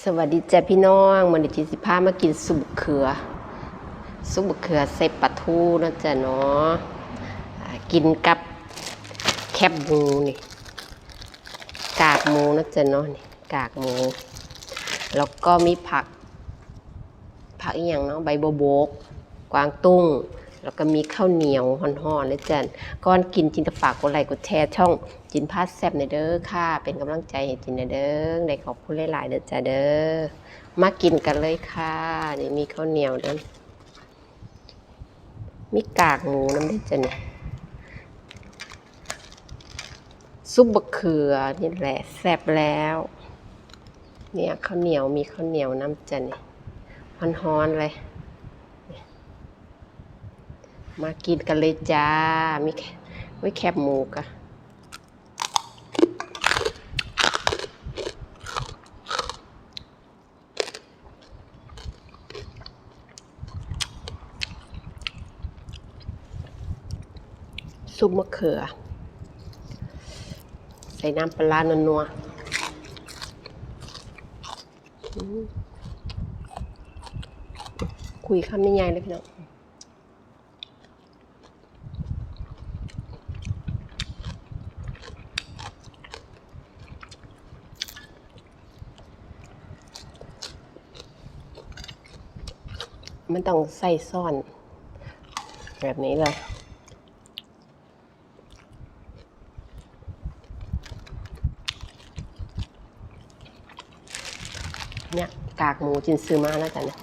สวัสดีจ้ะพี่น้องมันดิจิสิพามากินซุปเขือ ซุปเขือใส่ปลาทูนะจ๊ะเนาะกินกับแคบหมูนี่กากหมูนะจ๊ะเนาะนี่กากหมู แล้วก็มีผัก ผักอีกอย่างเนาะใบโบวบก กวางตุ้ง แล้วก็มีข้าวเหนียวห่อนๆนะจ๊ะก่อนกินจินตฝากกดไลค์กดแชร์ช่องจินพาสแซบในเด้อค่ะ เป็นกำลังใจให้จินในเด้อในขอบคุณหลายๆเด้อจ้ะเด้อมากินกันเลยค่ะเดี๋ยมีข้าวเหนียวเด้อมีกากหมูน้ำด้จ้ะเนี่ยซุปบะเขือนี่แหละแซ่บแล้ว เนี่ยข้าวเหนียวมีข้าวเหนียวน้ำจ้ะเนี่ยฮ้อนๆเลย มากินกันเลยจ้า มีแคไว้แคบหมูกะซุปมะเขือ ใส่น้ำปลาร้านัวๆคุยคำใหญ่ๆเลยพี่น้อง มันต้องใส่ซ่อน แบบนี้เลย เนี่ยกากหมูจินซื้อมาแล้วจ้ะเนี่ย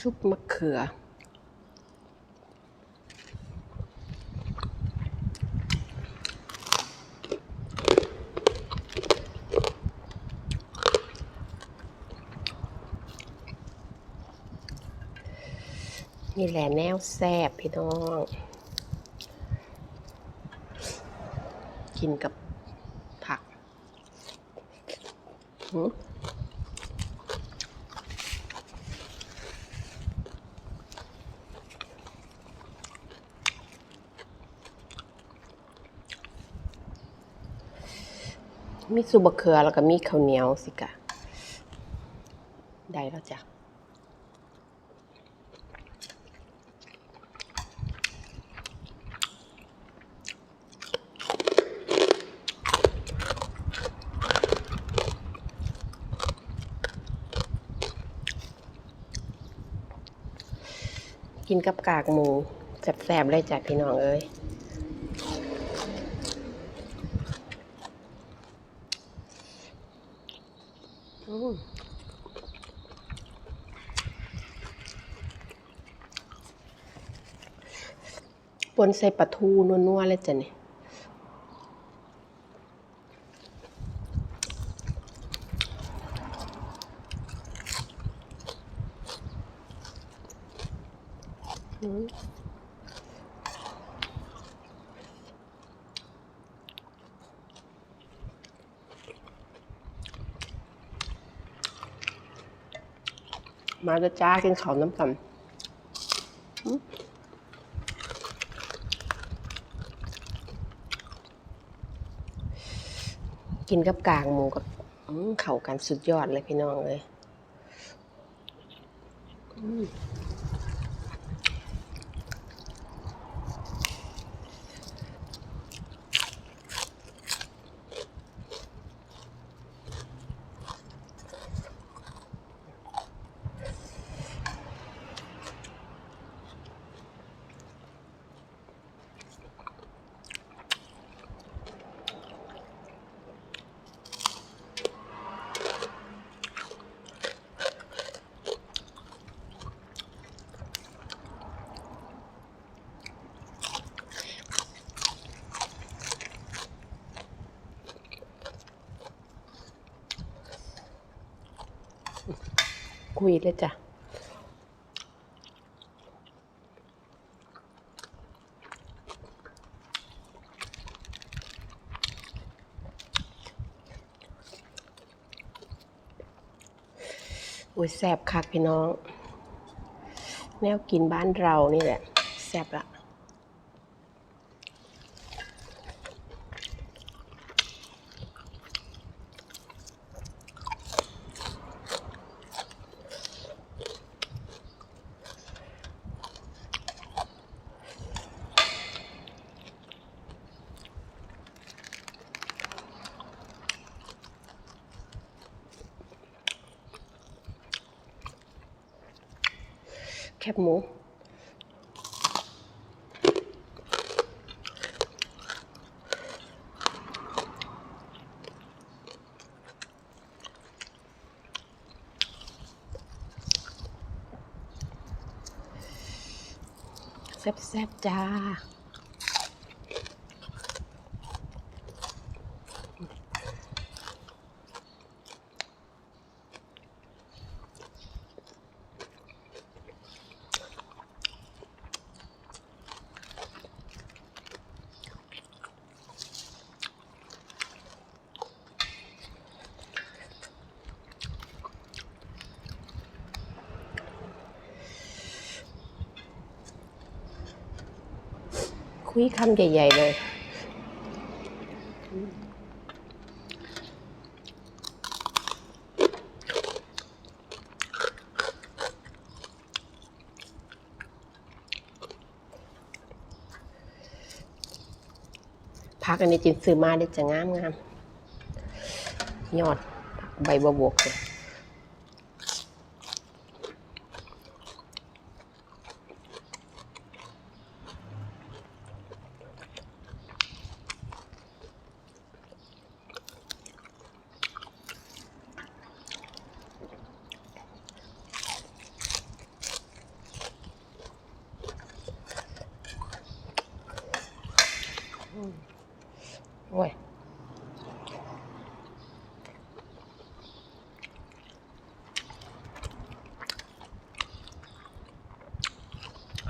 ซุปมะเขือ นี่แหละแนวแซ่บพี่น้อง กินกับผักหื มีซุบะเขือแล้วก็มีข้าวเหนียวสิกะ ได้แล้วจ้ะกินกับกากหมูแซ่บๆเลยจ้ะพี่น้องเอ้ย ปนใส่ปลาทูนัวๆเลยจ้ะนี่อืม มาจะจ้ากินข้าวน้ำกันอืมกินกับกากหมูกับอืมเข้ากันสุดยอดเลยพี่น้องเลย คุยเลยจ้ะอุ้ยแซบคักพี่น้อง แนวกินบ้านเรานี่แหละแซบละ แคบหมูแซ่บๆจ้า คุยคำใหญ่ ๆ เลย พักอันนี้จินซื้อมาได้จะงามงามยอด ใบบวบกเลย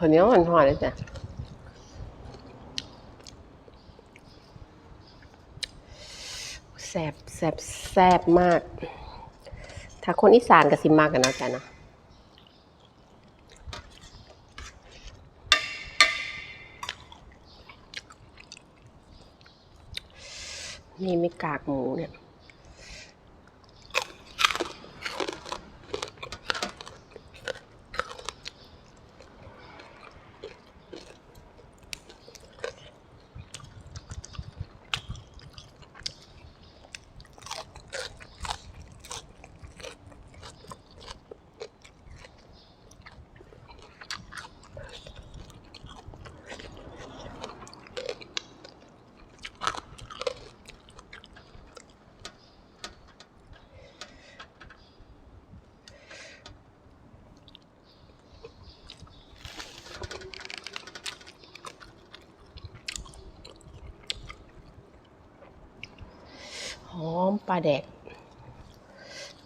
ข้าวเหนียวมันหอยเลยจ้ะแซ่บแซ่บแซ่บมาก ถ้าคนอีสานก็สิมากกันเนาะจ้ะเนาะนี่ไม่กากหมูเนี่ย แดก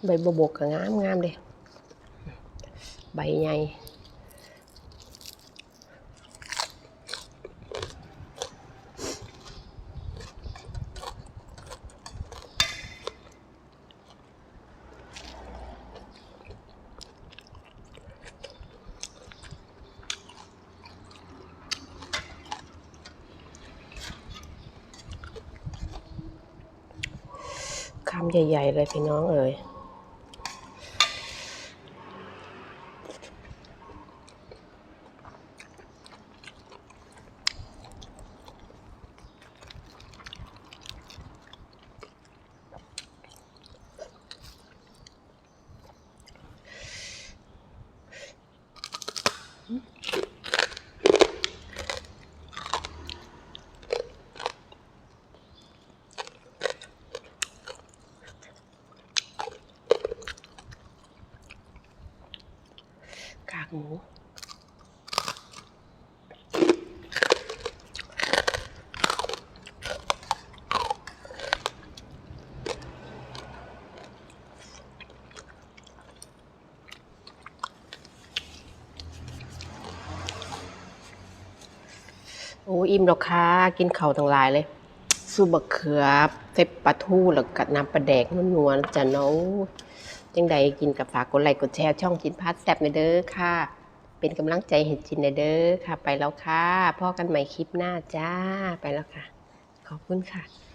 ใบบวบกก็งามงามเลยใบใหญ่ำใหญ่ ๆ เลยพี่น้องเอ๋ยากหมูโอ้อิ่มหรอกค่ะ กินเข่าต่างหลายเลยสูบะเขือเฟบปะทู่แล้วกับน้ำปลาแดกนวลๆจะน้อง จังใดกินกับฝากกดไลค์กดแชร์ช่องจินพัดแซบในเด้อค่ะ เป็นกำลังใจให้จินในเด้อค่ะ ไปแล้วค่ะพ่อกันใหม่คลิปหน้าจ้าไปแล้วค่ะ ขอบคุณค่ะ